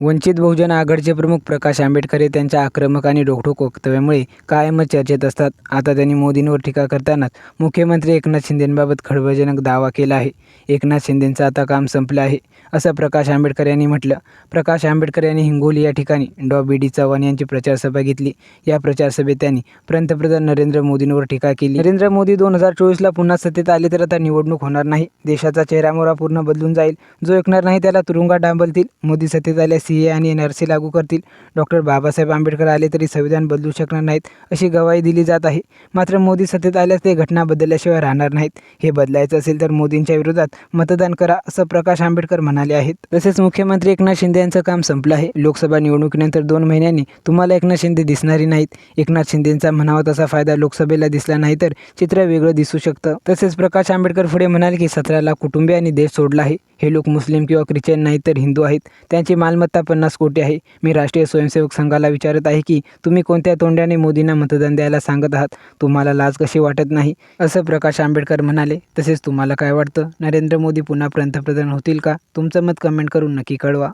वंचित बहुजन आघाडीचे प्रमुख प्रकाश आंबेडकर हे त्यांच्या आक्रमक आणि रोखठोक वक्तव्यामुळे कायमच चर्चेत असतात. आता त्यांनी मोदींवर टीका करतानाच मुख्यमंत्री एकनाथ शिंदेंबाबत खळबळजनक दावा केला आहे. एकनाथ शिंदेंचं आता काम संपलं आहे असं प्रकाश आंबेडकर यांनी म्हटलं. प्रकाश आंबेडकर यांनी हिंगोली या ठिकाणी डॉ. बी. डी. चव्हाण यांची प्रचारसभा घेतली. या प्रचारसभेत त्यांनी पंतप्रधान नरेंद्र मोदींवर टीका केली. नरेंद्र मोदी दोन हजार चोवीसला पुन्हा सत्तेत आले तर आता निवडणूक होणार नाही. देशाचा चेहरामोरा पूर्ण बदलून जाईल. जो ऐकणार नाही त्याला तुरुंगात डांबलतील. मोदी सत्तेत आल्यास सी ए आणि एन आर सी लागू करतील. डॉक्टर बाबासाहेब आंबेडकर आले तरी संविधान बदलू शकणार नाहीत अशी गवाही दिली जात आहे. मात्र मोदी सत्तेत आल्यास ते घटना बदलल्याशिवाय राहणार नाहीत. हे बदलायचं असेल तर मोदींच्या विरोधात मतदान करा असं प्रकाश आंबेडकर म्हणाले आहेत. तसेच मुख्यमंत्री एकनाथ शिंदे यांचं काम संपलं आहे. लोकसभा निवडणुकीनंतर दोन महिन्यांनी तुम्हाला एकनाथ शिंदे दिसणारी नाहीत. एकनाथ शिंदेंचा म्हणावा तसा फायदा लोकसभेला दिसला नाही तर चित्र वेगळं दिसू शकतं. तसेच प्रकाश आंबेडकर पुढे म्हणाले की सतराला कुटुंबियांनी देश सोडला आहे. हे लोक मुस्लिम किंवा ख्रिश्चन नाही तर हिंदू आहेत. त्यांची मालमत्ता पन्नास कोटी आहे. मी राष्ट्रीय स्वयंसेवक संघाला विचारत आहे की तुम्ही कोणत्या तोंड्याने मोदींना मतदान द्यायला सांगत आहात? तुम्हाला लाज कशी वाटत नाही? असं प्रकाश आंबेडकर म्हणाले. तसेच तुम्हाला काय वाटतं? नरेंद्र मोदी पुन्हा पंतप्रधान होतील का? तुमचं मत कमेंट करून नक्की कळवा.